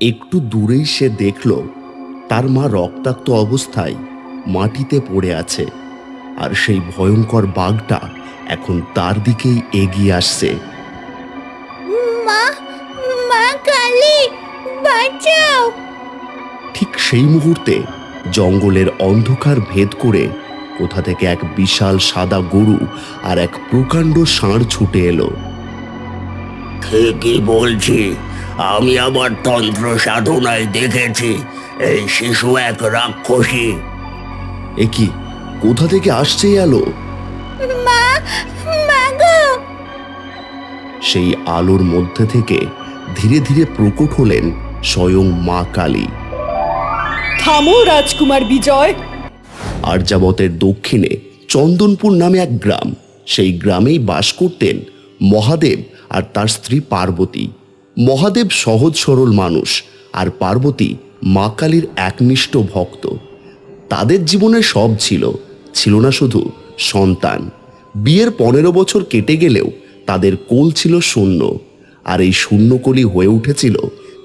একটু দূরেই সে দেখল তার মা রক্তাক্ত অবস্থায় মাটিতে পড়ে আছে আর সেই ভয়ঙ্কর বাঘটা এখন তার দিকেই এগিয়ে আসছে। মা মা কালী বাঁচাও। ঠিক সেই মুহূর্তে জঙ্গলের অন্ধকার ভেদ করে কোথা থেকে এক বিশাল সাদা গরু আর এক প্রকাণ্ড ষাঁড় ছুটে এলো। ঠিকই বলছি আমি আমার তন্ত্র সাধনায় দেখেছি। এই শিশু এক রাক্ষসী। এ কি? কোথা থেকে আসছে এই আলো? মা মা গো। সেই আলোর মধ্যে থেকে ধীরে ধীরে প্রকট হলেন স্বয়ং মা কালী। থামো রাজকুমার বিজয়। আর্যাবতের দক্ষিণে চন্দনপুর নামে এক গ্রাম। সেই গ্রামেই বাস করতেন মহাদেব আর তার স্ত্রী পার্বতী। মহাদেব সহজ সরল মানুষ আর পার্বতী মা কালীর একনিষ্ঠ ভক্ত। তাদের জীবনে সব ছিল ছিল না শুধু সন্তান। বিয়ের পনেরো বছর কেটে গেলেও তাদের কোল ছিল শূন্য আর এই শূন্যকলি হয়ে উঠেছিল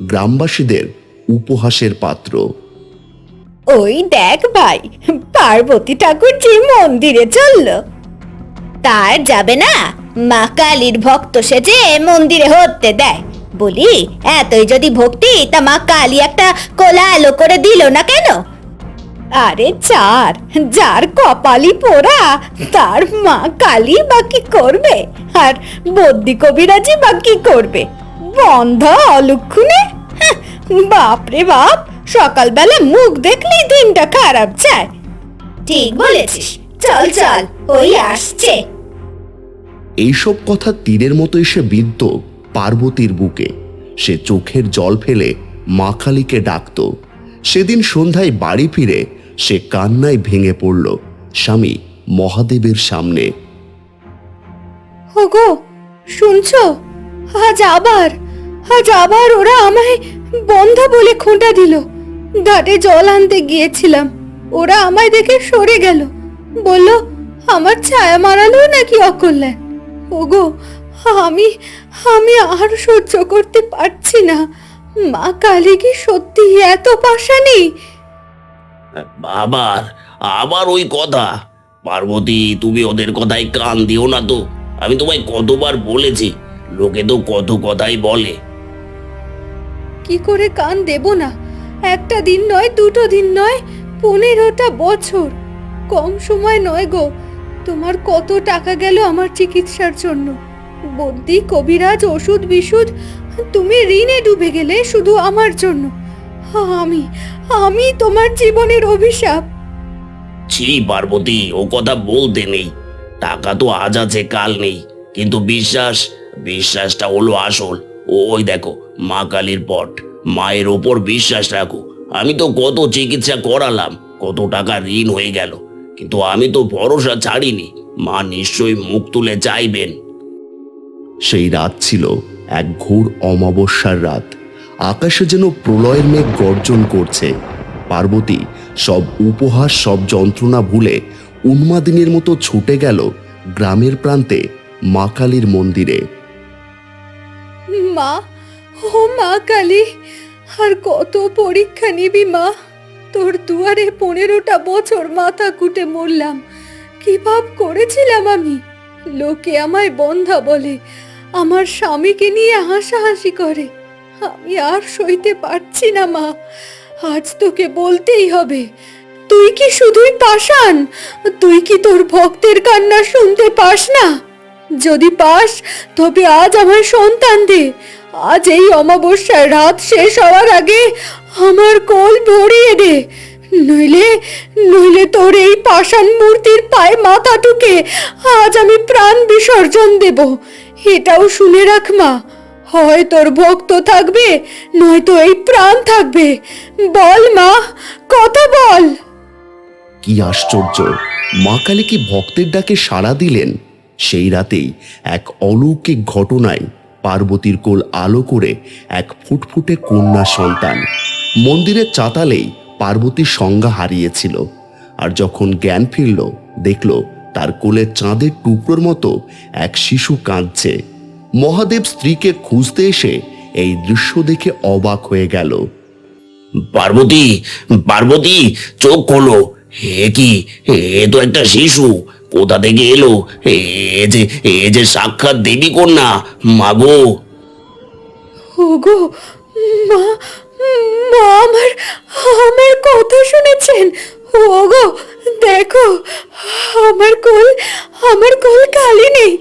গ্রামবাসীদের উপহাসের পাত্র। ওই দেখ ভাই, পার্বতী ঠাকুর যে মন্দিরে চলল। তার যাবে না? মা কালীর ভক্ত সেজে মন্দিরে হতে দেয়। বলি এতই যদি ভক্তি তা মা কালী একটা কোলা আলো করে দিল না কেন? আরে চার যার কপালি পোড়া তার মা কালী বা কি করবে? আর বদ্যি কবিরাজি বা কি করবে? বন্ধ অলক্ষণে? বাপরে বাপ সকালবেলা মুখ দেখলেই দিনটা খারাপ যায়। ঠিক বলেছিস চল চল ওই আসছে। এইসব কথা তীরের মতো এসে বিদ্য পার্বতীর বুকে। সে চোখের জল ফেলে মা কালীকে ডাকত। সেদিন সন্ধ্যায় বাড়ি ফিরে সে কান্নায় ভেঙে পড়ল স্বামী মহাদেবের সামনে। ওগো, শুনছো? আজ আবার আজ আবার ওরা আমায় বন্ধ বলে খোঁটা দিল। ঘাটে জল আনতে গিয়েছিলাম। ওরা আমায় দেখে সরে গেল। বলল, আমার ছায়া মারালো নাকি অকল্যাণ? ওগো, আমি আমি আর সহ্য করতে পারছি না। মা কালী কি সত্যি এত পাশানি আবার আবার ওই কথা। পার্বতী তুমি ওদের কথায় কান দিও না তো। আমি তোমায় কতবার বলেছি লোকে তো কত কথাই বলে। কি করে কান দেব না? একটা দিন নয় দুটো দিন নয় পনেরোটা বছর। কম সময় নয় গো। তোমার কত টাকা গেল আমার চিকিৎসার জন্য? বদ্যি কবিরাজ, ওষুধ বিশুধ তুমি ঋণে ডুবে গেলে শুধু আমার জন্য। আমি আমি তোমার জীবনের অভিশাপ। ছি, পার্বতী, ও কথা বলতে নেই। টাকা তো আজ আছে, কাল নেই। কিন্তু বিশ্বাস, বিশ্বাসটা হলো আসল। ওই দেখো, মা কালীর পট। মায়ের ওপর বিশ্বাস রাখো। আমি তো কত চিকিৎসা করালাম, কত টাকা ঋণ হয়ে গেল। কিন্তু আমি তো ভরসা ছাড়িনি। মা নিশ্চয়ই মুখ তুলে চাইবেন। সেই রাত ছিল এক ঘোর অমাবস্যার রাত। আকাশে যেন প্রলয়ের মেঘ গর্জন করছে। পার্বতী, সব উপহাস সব যন্ত্রণা ভুলে উন্মাদিনীর মতো ছুটে গেল গ্রামের প্রান্তে মা কালীর মন্দিরে। মা, ও মা কালী, আর কত পরীক্ষা নিবি মা। তোর দুয়ারে পনেরোটা বছর মাথা কুটে মরলাম। কি ভাব করেছিলাম আমি? লোকে আমায় বন্ধা বলে আমার স্বামীকে নিয়ে হাসাহাসি করে। আমি আর সইতে পারছি না, মা। আজ তোকে বলতেই হবে। তুই কি শুধুই পাষাণ? তুই কি তোর ভক্তের কান্না শুনতে পাস না? যদি পাস, তবে আজ আমার সন্তান দে। আজ এই অমাবস্যার রাত শেষ হওয়ার আগে আমার কোল ভরিয়ে দে। নইলে নইলে তোর এই পাষাণ মূর্তির পায়ে মাথা টুকে আজ আমি প্রাণ বিসর্জন দেব। এটাও শুনে রাখ মা। হয় তোর ভক্ত থাকবে, নয়তো এই প্রাণ থাকবে। বল মা, কথা বল। কি আশ্চর্য, মা কালী কি ভক্তের ডাকে সাড়া দিলেন? সেই রাতেই এক অলৌকিক ঘটনায় পার্বতীর কোল আলো করে এক ফুটফুটে কন্যা সন্তান মন্দিরের চাতালেই পার্বতীর সংজ্ঞা হারিয়েছিল। আর যখন জ্ঞান ফিরল, দেখল তার কোলে চাঁদের টুকরোর মতো এক শিশু কাঁদছে। মহাদেব স্ত্রীকে খুঁজতে এসে এই দৃশ্য দেখে অবাক হয়ে গেল। পার্বতী পার্বতী চোখ খোলো। হে কি? এ তো একটা শিশু। কোথা থেকে এলো? এ যে এ যে সাক্ষাৎ দেবী কন্যা। মাগো ওগো মা মা আমার আমার কথা শুনেছেন। ওগো দেখো আমার কোল আমার কোল খালি নেই।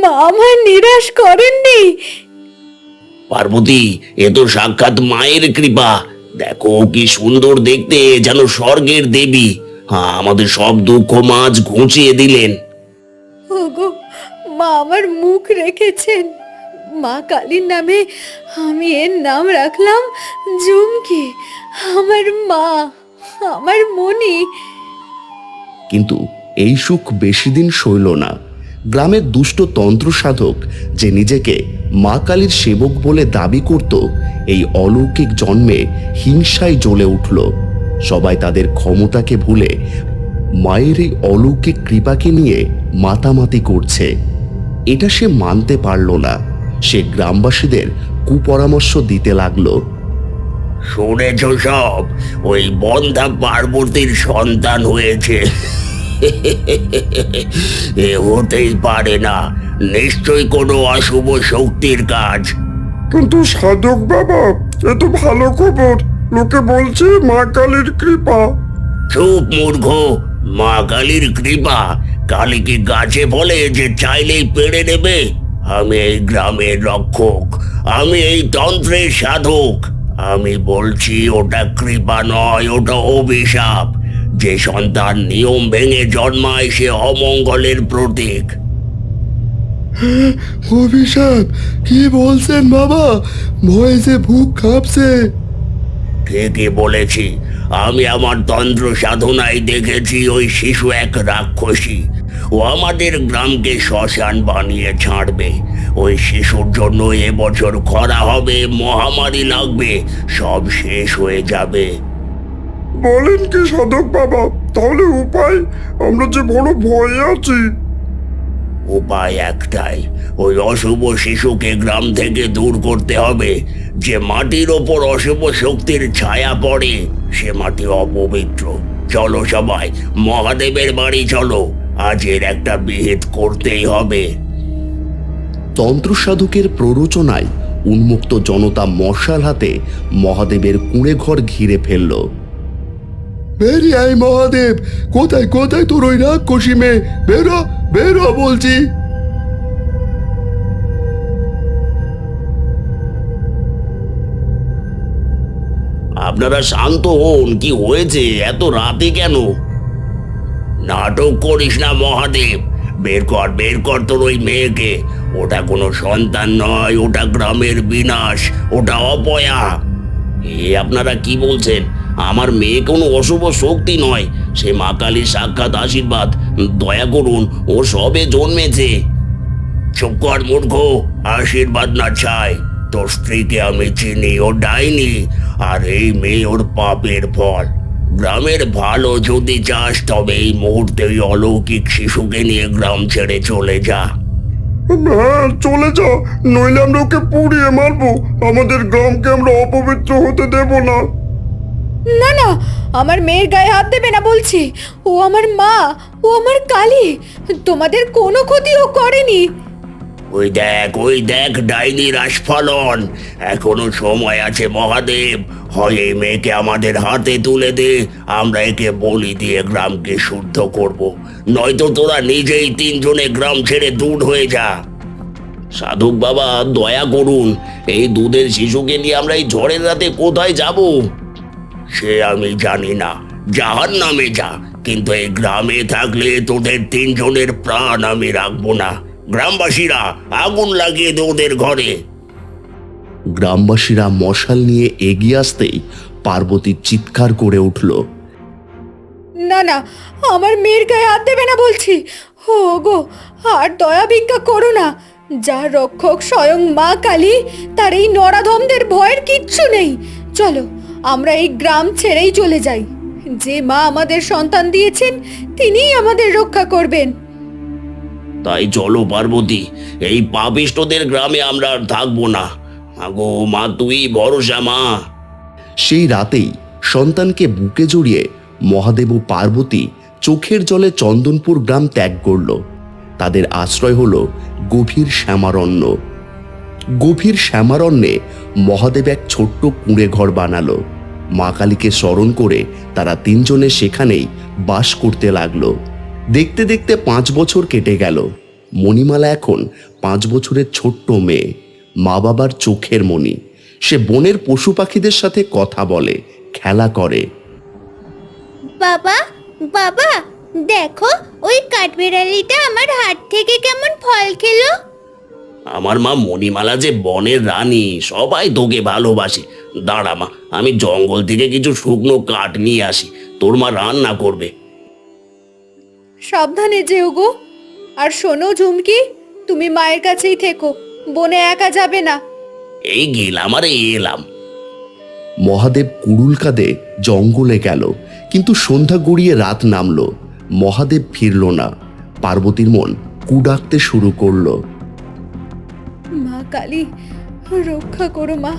মা আমার নিরাশ করেননি। পার্বতী এ তো সাক্ষাৎ মায়ের কৃপা। দেখো কি সুন্দর দেখতে যেন স্বর্গের দেবী। হ্যাঁ আমাদের সব দুঃখ মাছ ঘুচিয়ে দিলেন। ওগো মা আমার মুখ রেখেছেন। মা কালীর নামে আমি এর নাম রাখলাম ঝুমকি আমার মা আমার মনি কিন্তু এই সুখ বেশি দিন সইল না। গ্রামের দুষ্ট তন্ত্র সাধক যে নিজেকে মা কালীর সেবক বলে দাবি করত, এই অলৌকিক জন্মে হিংসায় জ্বলে উঠল। সবাই তাদের ক্ষমতাকে ভুলে মায়ের এই অলৌকিক কৃপাকে নিয়ে মাতামাতি করছে। এটা সে মানতে পারল না। সে গ্রামবাসীদের কুপরামর্শ দিতে লাগল। শুনেছ সব? ওই বন্ধা পার্বতীর সন্তান হয়েছে। এ হতেই পারে না। নিশ্চয়ই কোনো অশুভ শক্তির কাজ। কিন্তু সাধক বাবা এ তো ভালো খবর। লোকে বলছে মা কালীর কৃপা। চুপ মূর্খ মা কালীর কৃপা। কালী কি গাছে বলে যে চাইলেই পেড়ে নেবে? আমি এই গ্রামের রক্ষক আমি এই তন্ত্রের সাধক। আমি বলছি ওটা কৃপা নয় ওটা অভিশাপ। যে সন্তান নিয়ম ভেঙে জন্মায় সে অমঙ্গলের প্রতীক। অভিশাপ? কি বলছেন বাবা? ভয়েসে বুক কাঁপছে। ঠিকই বলেছি। আমি আমার তন্ত্র সাধনায় দেখেছি ওই শিশু এক রাক্ষসী। ও আমাদের গ্রামকে শ্মশান বানিয়ে ছাড়বে। ওই শিশুর জন্য এবছর খরা হবে মহামারী লাগবে সব শেষ হয়ে যাবে। বলেন কি সাধক বাবা তাহলে উপায়? আমরা যে বড় ভয়ে আছি। উপায় একটাই ওই অশুভ শিশুকে গ্রাম থেকে দূর করতে হবে। যে মাটির ওপর অশুভ শক্তির ছায়া পড়ে সে মাটি অপবিত্র। চলো সবাই মহাদেবের বাড়ি চলো আজের একটা বিহিত করতেই হবে। তন্ত্র সাধকের প্ররোচনায় উন্মুক্ত জনতা মশাল হাতে মহাদেবের কুঁড়ে ঘর ঘিরে ফেলল। বেরিয়ে আয় মহাদেব কোথায় কোথায় তোর ওই রাক্ষসী মেয়ে? বেরো বেরো বলছি। আপনারা শান্ত হন কি হয়েছে? এত রাতে কেন? নাটক করিস না মহাদেব বের কর বের কর তোর ওই মেয়েকে। ওটা কোনো সন্তান নয়, ওটা গ্রামের বিনাশ, ওটা অপয়া। এ আপনারা কি বলছেন? আমার মেয়ে কোনো অশুভ শক্তি নয়। সে মা কালীর সাক্ষাৎ, আশীর্বাদ, দয়া করুন, ও সবে জন্মেছে। চুপ মূর্খ, আশীর্বাদ না চাই। তোর স্ত্রীকে আমি চিনি ও ডাইনি, আর এই মেয়ে ওর পাপের ফল। গ্রামের ভালো যদি চাস, তবে এই মুহূর্তে অলৌকিক শিশুকে নিয়ে গ্রাম ছেড়ে চলে যা। হ্যাঁ চলে যা নইলে আমরা ওকে পুড়িয়ে মারবো। আমাদের গ্রামকে আমরা অপবিত্র হতে দেব না। না না আমার মেয়ের গায়ে হাত দেবে না বলছি। ও আমার মা ও আমার কালী। তোমাদের কোনো ক্ষতিও করেনি। ওই দেখ ওই দেখ ডাইনির আস্ফালন এখনও সময় আছে মহাদেব। হয় এই মেয়েকে আমাদের হাতে তুলে দে। আমরা একে বলি দিয়ে গ্রামকে শুদ্ধ করব। নয়তো তোরা নিজেই তিনজনে গ্রাম ছেড়ে দূর হয়ে যা। সাধক বাবা, দয়া করুন। এই দুধের শিশুকে নিয়ে আমরা এই ঝড়ের রাতে কোথায় যাব? সে আমি জানি না। যাহার নামে যা। কিন্তু এই গ্রামে থাকলে তোদের তিনজনের প্রাণ আমি রাখব না। গ্রামবাসীরা আগুন লাগিয়ে দে ওদের ঘরে। গ্রামবাসীরা মশাল নিয়ে এগিয়ে আসতেই পার্বতী চিৎকার করে উঠল। না না আমার মেয়ের গায়ে হাত দেবে না বলছি। ও গো আর দয়া ভিক্ষা করো না। যার রক্ষক স্বয়ং মা কালী তার এই নরাধমদের ভয়ের কিচ্ছু নেই। চলো আমরা এই গ্রাম ছেড়েই চলে যাই। যে মা আমাদের সন্তান দিয়েছেন তিনিই আমাদের রক্ষা করবেন। তাই চলো পার্বতী এই পাপিষ্টদের গ্রামে আমরা আর থাকব না। আগো মা তুই ভরসা মা সেই রাতেই সন্তানকে বুকে জড়িয়ে মহাদেব ও পার্বতী চোখের জলে চন্দনপুর গ্রাম ত্যাগ করল। তাদের আশ্রয় হল গভীর শ্যামারণ্য। গভীর শ্যামারণ্যে মহাদেব এক ছোট্ট কুঁড়ে ঘর বানালো। মা কালীকে স্মরণ করে তারা তিনজনে সেখানেই বাস করতে লাগল। দেখতে দেখতে পাঁচ বছর কেটে গেল। মণিমালা এখন পাঁচ বছরের ছোট্ট মেয়ে। মা বাবার চোখের মণি। সে বনের পশু পাখিদের সাথে কথা বলে খেলা করে। বাবা বাবা দেখো ওই কাঠবেড়ালিটা আমার হাত থেকে কেমন ফল খেলো। আমার মা মণিমালা যে বনের রানী সবাই তোকে ভালোবাসে। দাঁড়া মা আমি জঙ্গল থেকে কিছু শুকনো কাঠ নিয়ে আসি তোর মা রান্না করবে। সাবধানে যেও গো। আর শোনো ঝুমকি তুমি মায়ের কাছেই থেকো। বনে একা যাবে না। এই গেলাম আরে এলাম। মহাদেব কুড়ুল কাঁধে জঙ্গলে গেল কিন্তু সন্ধ্যা গড়িয়ে রাত নামলো। মহাদেব ফিরল না। পার্বতীর মন কুডাকতে শুরু করল। মা কালী রক্ষা করো মা।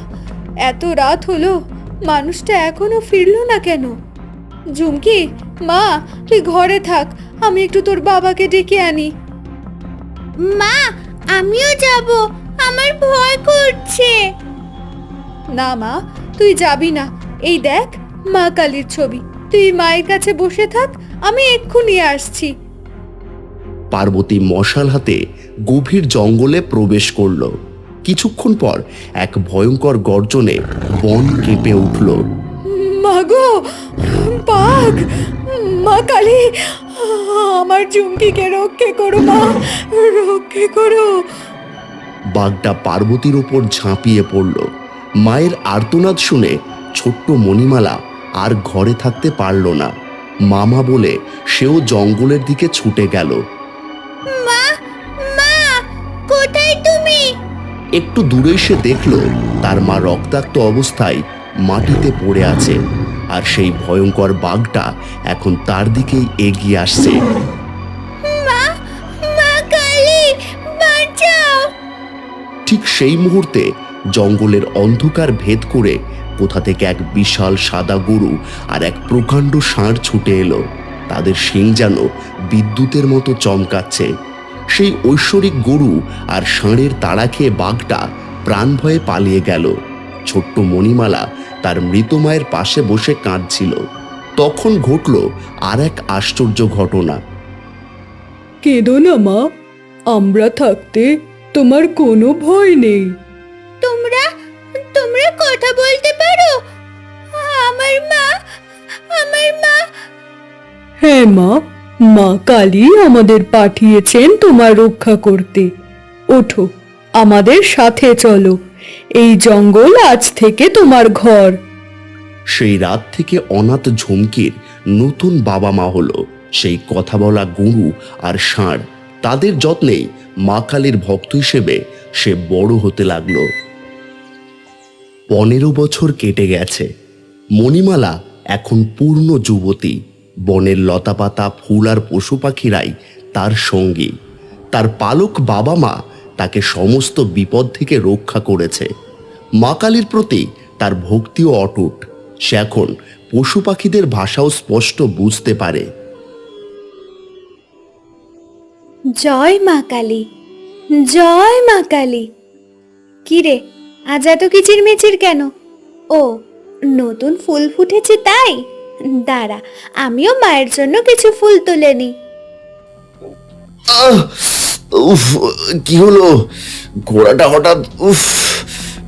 এত রাত হলো মানুষটা এখনও ফিরলো না কেন? ঝুমকি মা তুই ঘরে থাক আমি একটু তোর বাবাকে ডেকে আনি। মা আমিও যাব। আমার ভয় করছে। না মা তুই যাবি না। এই দেখ মা কালীর ছবি। তুই মায়ের কাছে বসে থাক আমি এক্ষুনি আসছি। পার্বতী মশাল হাতে গভীর জঙ্গলে প্রবেশ করল। কিছুক্ষণ পর এক ভয়ঙ্কর গর্জনে বন কেঁপে উঠল। মাগো বাঘ মা কালী আমার ঝুমকিকে রক্ষে করো মা রক্ষে করো। বাঘটা পার্বতীর ওপর ঝাঁপিয়ে পড়ল। মায়ের আর্তনাদ শুনে ছোট্ট মণিমালা আর ঘরে থাকতে পারল না। মামা বলে সেও জঙ্গলের দিকে ছুটে গেল। মা মা কোথায় তুমি? একটু দূরে এসে দেখল তার মা রক্তাক্ত অবস্থায় মাটিতে পড়ে আছে। আর সেই ভয়ঙ্কর বাঘটা এখন তার দিকেই এগিয়ে আসছে। ঠিক সেই মুহূর্তে জঙ্গলের অন্ধকার ভেদ করে কোথা থেকে এক বিশাল সাদা গরু আর এক প্রকাণ্ড ষাঁড় ছুটে এলো। তাদের শিং যেন বিদ্যুতের মতো চমকাচ্ছে। সেই ঐশ্বরিক গরু আর ষাঁড়ের তাড়া খেয়ে বাঘটা প্রাণ ভয়ে পালিয়ে গেল। ছোট্ট মণিমালা তার মৃত মায়ের পাশে বসে কাঁদছিল। তখন ঘটল আর এক আশ্চর্য ঘটনা। কেঁদো না মা। আমরা থাকতে তোমার কোনো ভয় নেই। তোমরা তোমরা কথা বলতে পারো? আমার মা আমার মা। হ্যাঁ মা। মা কালী আমাদের পাঠিয়েছেন তোমার রক্ষা করতে। ওঠো আমাদের সাথে চলো। এই জঙ্গল আজ থেকে তোমার ঘর। সেই রাত থেকে অনাথ ঝুমকির নতুন বাবা মা হলো। সেই কথা বলা গুরু আর ষাঁড়, তাদের যত্নেই মা কালীর ভক্ত হিসেবে সে বড় হতে লাগল। পনেরো বছর কেটে গেছে। মণিমালা এখন পূর্ণ যুবতী। বনের লতাপাতা, ফুল আর পশু পাখিরাই তার সঙ্গী। তার পালক বাবা মা তাকে সমস্ত বিপদ থেকে রক্ষা করেছে। মা কালীর প্রতি তার ভক্তিও অটুট। সে এখন পশু পাখিদের ভাষাও স্পষ্ট বুঝতে পারে। জয় মা কালী জয় মা কালী। কিরে আজ এত কিচিরমিচির কেন? ও নতুন ফুল ফুটেছে তাই? দাঁড়া আমিও মায়ের জন্য কিছু ফুল তুলে নিই আহ! উফ কি হলো? ঘোড়াটা হঠাৎ উফ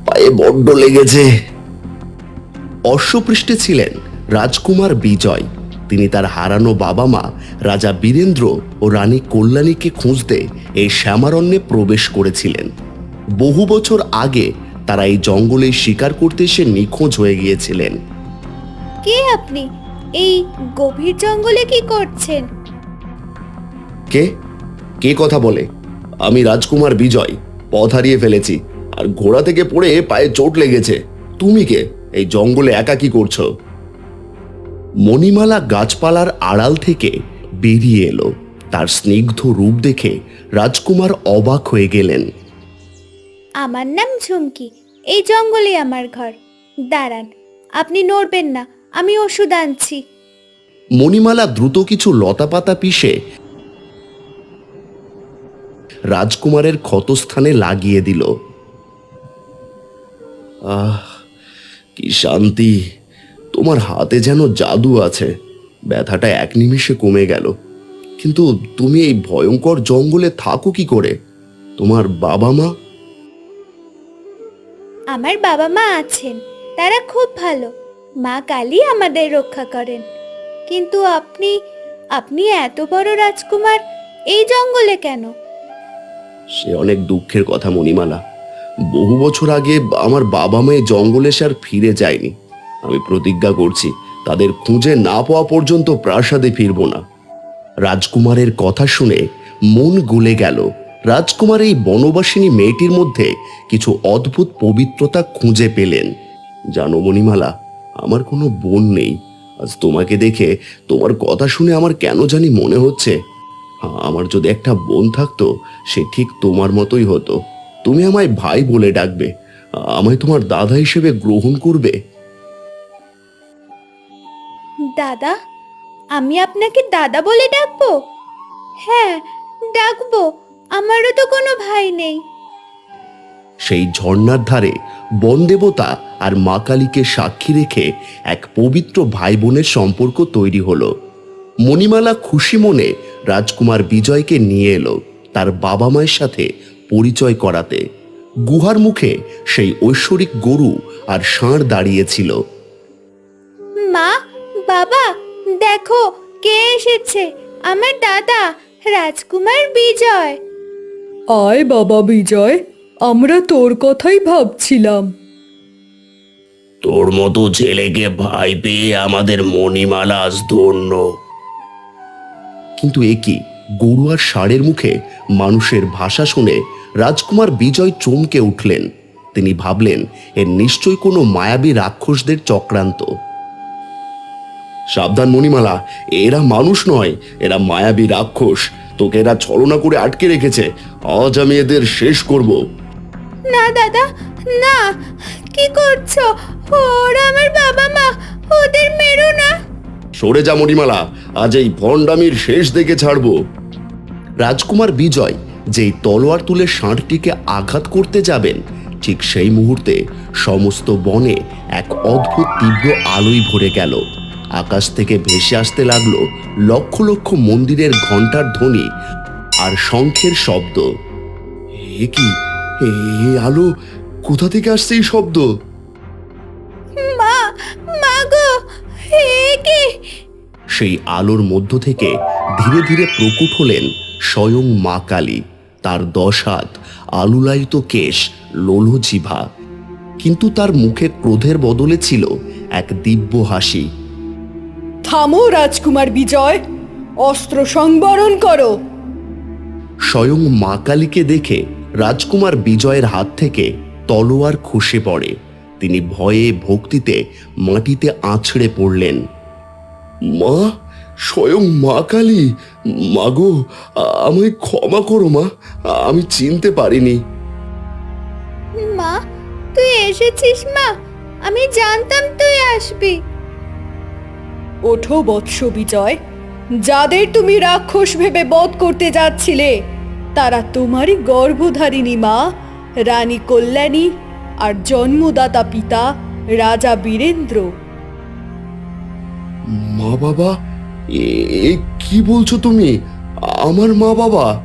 পায়ে বড্ড লেগেছে। অশ্বপৃষ্ঠে ছিলেন রাজকুমার বিজয়। তিনি তার হারানো বাবা মা রাজা বীরেন্দ্র ও রানী কল্যাণীকে খুঁজতে এই শ্যামারণ্যে প্রবেশ করেছিলেন। বহু বছর আগে তারা এই জঙ্গলে শিকার করতে এসে নিখোঁজ হয়ে গিয়েছিলেন। কে আপনি? এই গভীর জঙ্গলে কি করছেন? কে? কে কথা বলে? আমি রাজকুমার বিজয় পথ হারিয়ে ফেলেছি আর ঘোড়া থেকে পড়ে পায়ে চোট লেগেছে। তুমি কে? এই জঙ্গলে একা কি করছ? মণিমালা গাছপালার আড়াল থেকে বেরিয়ে এলো। তার স্নিগ্ধ রূপ দেখে রাজকুমার অবাক হয়ে গেলেন। আমার নাম ঝুমকি। এই জঙ্গলে আমার ঘর। দাঁড়ান আপনি নড়বেন না আমি ওষুধ আনছি। মণিমালা দ্রুত কিছু লতাপাতা পিষে রাজকুমারের ক্ষতস্থানে লাগিয়ে দিল। আহ, কি শান্তি। তোমার হাতে যেন জাদু আছে। ব্যথাটা এক নিমিষে কমে গেল। কিন্তু তুমি এই ভয়ঙ্কর জঙ্গলে থাকো কি করে? তোমার বাবা মা? আমার বাবা মা আছেন। তারা খুব ভালো। মা কালী আমাদের রক্ষা করেন। কিন্তু আপনি আপনি এত বড় রাজকুমার, এই জঙ্গলে কেন? সে অনেক দুঃখের কথা, মণিমালা। বহু বছর আগে আমার বাবা মেয়ে জঙ্গলে সে আর ফিরে যায়নি। আমি প্রতিজ্ঞা করছি, তাদের খুঁজে না পাওয়া পর্যন্ত প্রাসাদে ফিরব না। রাজকুমারের কথা শুনে মন গলে গেল। রাজকুমার এই বনবাসিনী মেয়েটির মধ্যে কিছু অদ্ভুত পবিত্রতা খুঁজে পেলেন। জানো মণিমালা, আমার কোনো বোন নেই। আজ তোমাকে দেখে তোমার কথা শুনে আমার কেন জানি মনে হচ্ছে। আমার যদি একটা বোন থাকতো সে ঠিক তোমার মতোই হতো। তুমি আমায় ভাই বলে ডাকবে আমায় তোমার দাদা হিসেবে গ্রহণ করবে। দাদা আমি আপনাকে দাদা বলে ডাকবো? হ্যাঁ ডাকবো আমারও তো কোনো ভাই নেই। সেই ঝর্ণার ধারে বনদেবতা আর মা কালীকে সাক্ষী রেখে এক পবিত্র ভাই বোনের সম্পর্ক তৈরি হলো। মণিমালা খুশি মনে রাজকুমার বিজয়কে নিয়ে এলো তার বাবা মায়ের সাথে পরিচয় করাতে। গুহার মুখে সেই ঐশ্বরিক গরু আর ষাঁড় দাঁড়িয়েছিল। মা বাবা দেখো কে এসেছে? আমার দাদা রাজকুমার বিজয়। আয় বাবা বিজয় আমরা তোর কথাই ভাবছিলাম। তোর মতো ছেলেকে ভাই পেয়ে আমাদের মণিমালা আজ ধন্য। কিন্তু এ কি? গরু আর ষাঁড়ের মুখে মানুষের ভাষা শুনে রাজকুমার বিজয় চমকে উঠলেন। তিনি ভাবলেন এর নিশ্চয় কোনো মায়াবী রাক্ষসদের চক্রান্ত। সাবধান, মণিমালা, এরা মানুষ নয়, এরা মায়াবী রাক্ষস। তোকে এরা ছলনা করে আটকে রেখেছে। আজ আমি এদের শেষ করব। না, দাদা, না। কি করছ? ওরা আমার বাবা মা ওদের মেরো না। সরে যা মণিমালা, আজ এই ভণ্ডামির শেষ দেখে ছাড়বো। রাজকুমার বিজয় যেই তলোয়ার তুলে ষাঁড়টিকে আঘাত করতে যাবেন, ঠিক সেই মুহূর্তে সমস্ত বনে এক অদ্ভুত তীব্র আলোই ভরে গেল। আকাশ থেকে ভেসে আসতে লাগল লক্ষ লক্ষ মন্দিরের ঘণ্টার ধ্বনি আর শঙ্খের শব্দ। এ কি? এ আলো? কোথা থেকে আসছে এই শব্দ? সেই আলোর মধ্য থেকে ধীরে ধীরে প্রকট হলেন স্বয়ং মা কালী তার দশ হাত আলুলায়িত কেশ লোলো জিভা কিন্তু তার মুখে ক্রোধের বদলে ছিল এক দিব্য হাসি। থামো রাজকুমার বিজয় অস্ত্র সংবরণ করো। স্বয়ং মা কালীকে দেখে রাজকুমার বিজয়ের হাত থেকে তলোয়ার খসে পড়ে। তিনি ভয়ে ভক্তিতে মাটিতে আছড়ে পড়লেন। মা? স্বয়ং মা কালী? মাগো আমায় ক্ষমা করো মা আমি চিনতে পারিনি। মা তুই এসেছিস মা আমি জানতাম তুই আসবি। ওঠো বৎস বিজয় যাদের তুমি রাক্ষস ভেবে বধ করতে যাচ্ছিলে তারা তোমারই গর্ভধারিণী মা রানী কল্যাণী আর জন্মদাতা পিতা রাজা বীরেন্দ্র। মা বাবা? এ- কি বলছো তুমি? আমার মা বাবা?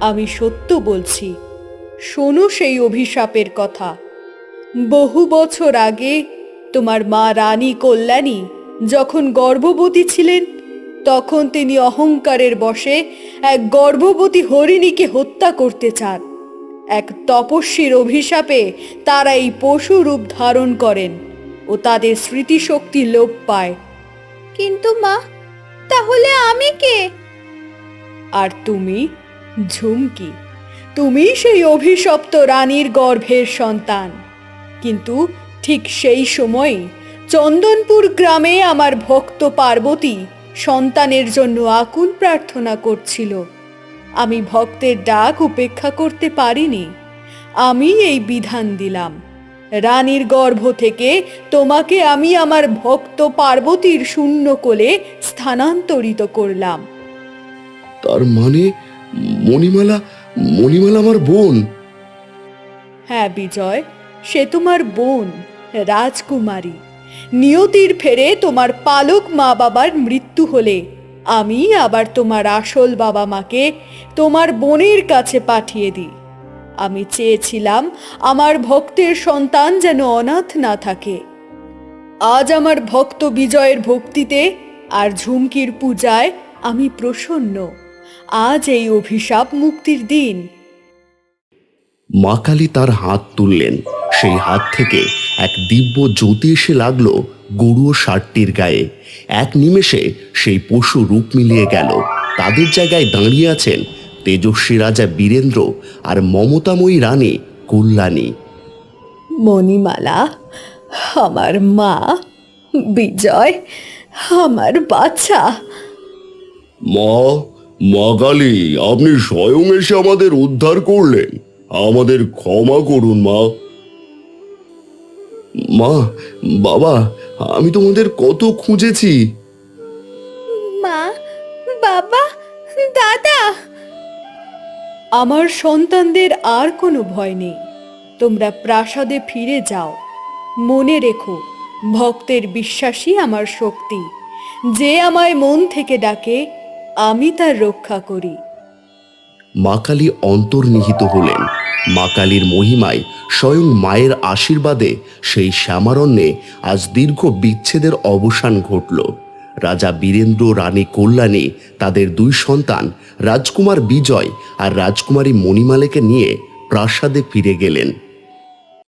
আমি সত্য বলছি। শোনো সেই অভিশাপের কথা। বহু বছর আগে তোমার মা রানী কল্যাণী যখন গর্ভবতী ছিলেন, তখন তিনি অহংকারের বশে এক গর্ভবতী হরিণীকে হত্যা করতে চান। এক তপস্বীর অভিশাপে তারা এই পশু রূপ ধারণ করেন ও তাদের স্মৃতিশক্তি লোপ পায়। কিন্তু, মা, তাহলে আমি কে? আর তুমি? ঝুমকি। তুমি সেই অভিশপ্ত রানীর গর্ভের সন্তান। কিন্তু ঠিক সেই সময় চন্দনপুর গ্রামে আমার ভক্ত পার্বতী সন্তানের জন্য আকুল প্রার্থনা করছিল। আমি ভক্তের ডাক উপেক্ষা করতে পারিনি। আমি এই বিধান দিলাম। রানীর গর্ভ থেকে তোমাকে আমি আমার ভক্ত পার্বতীর শূন্য কোলে স্থানান্তরিত করলাম। তার মানে মণিমালা মণিমালা আমার বোন? হ্যাঁ বিজয় সে তোমার বোন রাজকুমারী। নিয়তির ফেরে তোমার পালক মা বাবার মৃত্যু হলে আমি আবার তোমার আসল বাবা মাকে তোমার বোনের কাছে পাঠিয়ে দিই। আমি চেয়েছিলাম আমার ভক্তের সন্তান যেন অনাথ না থাকে। আজ আমার ভক্ত বিজয়ের ভক্তিতে আর ঝুমকির পূজায় আমি প্রসন্ন। আজ এই অভিশাপ মুক্তির দিন। মা কালী তার হাত তুললেন। সেই হাত থেকে এক দিব্য জ্যোতি এসে লাগল গরু ও ষাটটির গায়ে। এক নিমেষে সেই পশু রূপ মিলিয়ে গেল। তাদের জায়গায় দাঁড়িয়ে আছেন তেজস্বী রাজা বীরেন্দ্র আর মমতাময়ী রানী কল্যাণী। মণিমালা আমার মা বিজয় আমার বাচ্চা মা মা কালী আপনি স্বয়ং এসে আমাদের উদ্ধার করলেন। আমাদের ক্ষমা করুন মা। মা বাবা আমি তোমাদের কত খুঁজেছি। মা বাবা দাদা। আমার সন্তানদের আর কোনো ভয় নেই। তোমরা প্রাসাদে ফিরে যাও। মনে রেখো, ভক্তের বিশ্বাসই আমার শক্তি। যে আমায় মন থেকে ডাকে, আমি তার রক্ষা করি। মা কালী অন্তর্নিহিত হলেন। মা কালীর মহিমায় স্বয়ং মায়ের আশীর্বাদে সেই শ্যামারণ্যে আজ দীর্ঘ বিচ্ছেদের অবসান ঘটল। রাজা বীরেন্দ্র, রানী কল্যাণী, তাদের দুই সন্তান, রাজকুমার বিজয় আর রাজকুমারী মণিমালেকে নিয়ে প্রাসাদে ফিরে গেলেন।